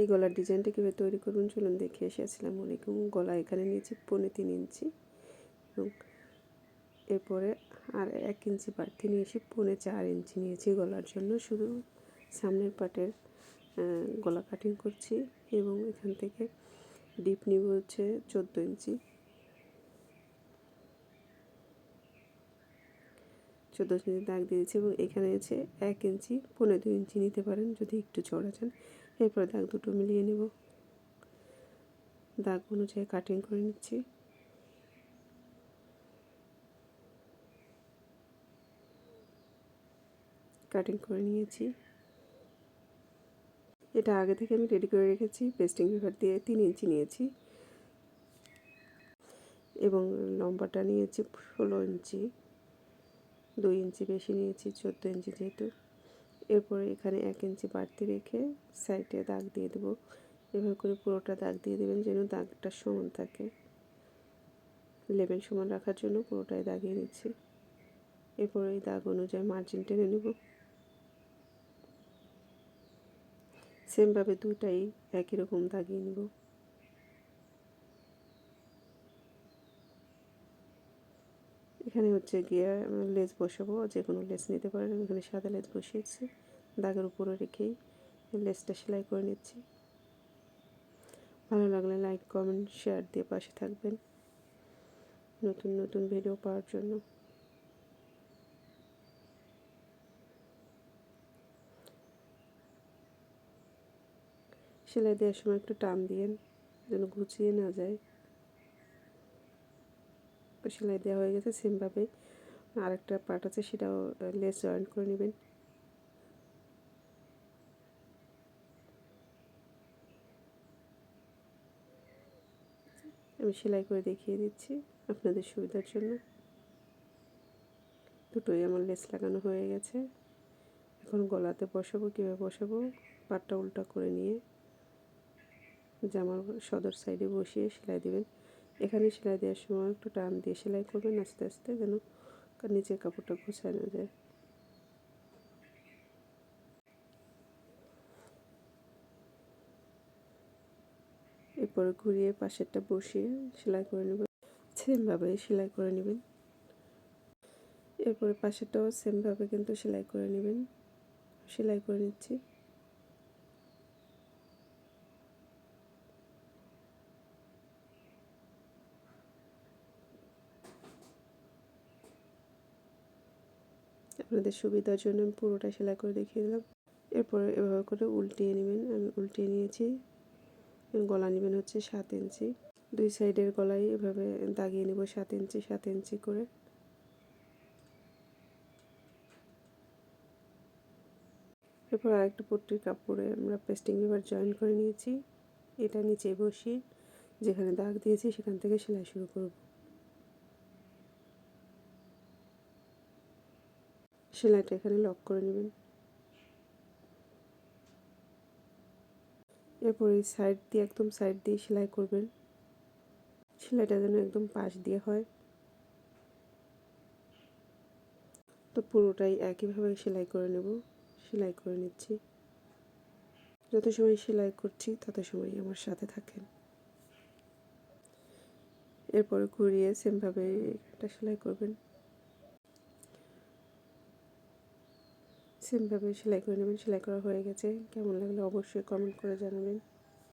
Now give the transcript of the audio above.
এই গলার ডিজাইনটা কীভাবে তৈরি করুন? চলুন দেখে এসে আসসালামু আলাইকুম। গলা এখানে নিয়েছি পৌনে তিন ইঞ্চি এবং এরপরে আর এক ইঞ্চি বাড়তি নিয়েছি পৌনে চার ইঞ্চি নিয়েছি গলার জন্য। শুধু সামনের পাটের গলা কাটিং করছি এবং এখান থেকে ডিপ নিব হচ্ছে চোদ্দ ইঞ্চি। চোদ্দ ইঞ্চি দাগ দিয়েছি এবং এখানে আছে এক ইঞ্চি পনেরো দুই ইঞ্চি নিতে পারেন যদি একটু চড়া চান। এরপরে দাগ দুটো মিলিয়ে নেব। দাগ অনুযায়ী কাটিং করে নিচ্ছি। কাটিং করে নিয়েছি। এটা আগে থেকে আমি রেডি করে রেখেছি পেস্টিং পেপার দিয়ে তিন ইঞ্চি নিয়েছি। এবং লম্বাটা নিয়েছি ষোলো ইঞ্চি। দুই ইঞ্চি বেশি নিয়েছি, চোদ্দ ইঞ্চি যেহেতু। এরপরে এখানে এক ইঞ্চি বাড়তি রেখে সাইডে দাগ দিয়ে দেবো। এভাবে করে পুরোটা দাগ দিয়ে দেবেন যেন দাগটা সমান থাকে। লেবেল সমান রাখার জন্য পুরোটাই দাগিয়ে নিচ্ছি। এরপর এই দাগ অনুযায়ী মার্জিন টেনে নেব। সেমভাবে দুটাই একই রকম দাগিয়ে নেব। এখানে হচ্ছে গিয়ে লেস বসাবো, যে কোনো লেস নিতে পারেন। এখানে সাদা লেস বসিয়েছি, দাগের উপরে রেখেই লেসটা সেলাই করে নিচ্ছি। ভালো লাগলে লাইক, কমেন্ট, শেয়ার দিয়ে পাশে থাকবেন। নতুন নতুন ভিডিও পাওয়ার জন্য। সেলাই দেওয়ার সময় একটু টান দিয়েন, যেন গুছিয়ে না যায়। সেলাই দেওয়া হয়ে গেছে সেমভাবে আরেকটা পার্ট আছে, সেটাও লেস জয়েন করে নেবেন। আমি সেলাই করে দেখিয়ে দিচ্ছি আপনাদের সুবিধার জন্য। দুটোই আমার লেস লাগানো হয়ে গেছে। এখন গলাতে বসাবো, কীভাবে বসাবো? পাটটা উল্টা করে নিয়ে জামার সদর সাইডে বসিয়ে সেলাই দেবেন। এখানে সেলাই দেওয়ার সময় একটু টান দিয়ে সেলাই করবেন আস্তে আস্তে যেন নিচের কাপড়টা গোছানো যায়। এরপরে ঘুরিয়ে পাশেরটা বসিয়ে সেলাই করে নেবেন সেমভাবে সেলাই করে নেবেন। এরপরে পাশেরটাও সেমভাবে কিন্তু সেলাই করে নেবেন। সেলাই করে নিচ্ছি। আপনাদের সুবিধার জন্য আমি পুরোটা সেলাই করে দেখিয়ে দিলাম। এরপরে এভাবে করে উল্টিয়ে নেবেন। আমি উল্টিয়ে নিয়েছি। গলা নেবেন হচ্ছে সাত ইঞ্চি। দুই সাইডের গলায় এভাবে দাগিয়ে নেব সাত ইঞ্চি সাত ইঞ্চি করে। এরপর আরেকটা পট্টির কাপড়ে আমরা পেস্টিং পেপার জয়েন করে নিয়েছি। এটা নিচে বসিয়ে যেখানে দাগ দিয়েছি সেখান থেকে সেলাই শুরু করব। সেলাইটা এখানে লক করে নেবেন। এরপর এই সাইড দিয়ে, একদম সাইড দিয়ে সেলাই করবেন। সেলাইটা যেন একদম পাশ দিয়ে হয়। তো পুরোটাই একইভাবে সেলাই করে নেব। সেলাই করে নিচ্ছি। যত সময় সেলাই করছি, তত সময় আমার সাথে থাকেন। এরপরে ঘুরিয়ে সেমভাবে একটা সেলাই করবেন। সেমভাবে সেলাই করে নেবেন সেলাই করা হয়ে গেছে। কেমন লাগলে অবশ্যই কমেন্ট করে জানাবেন।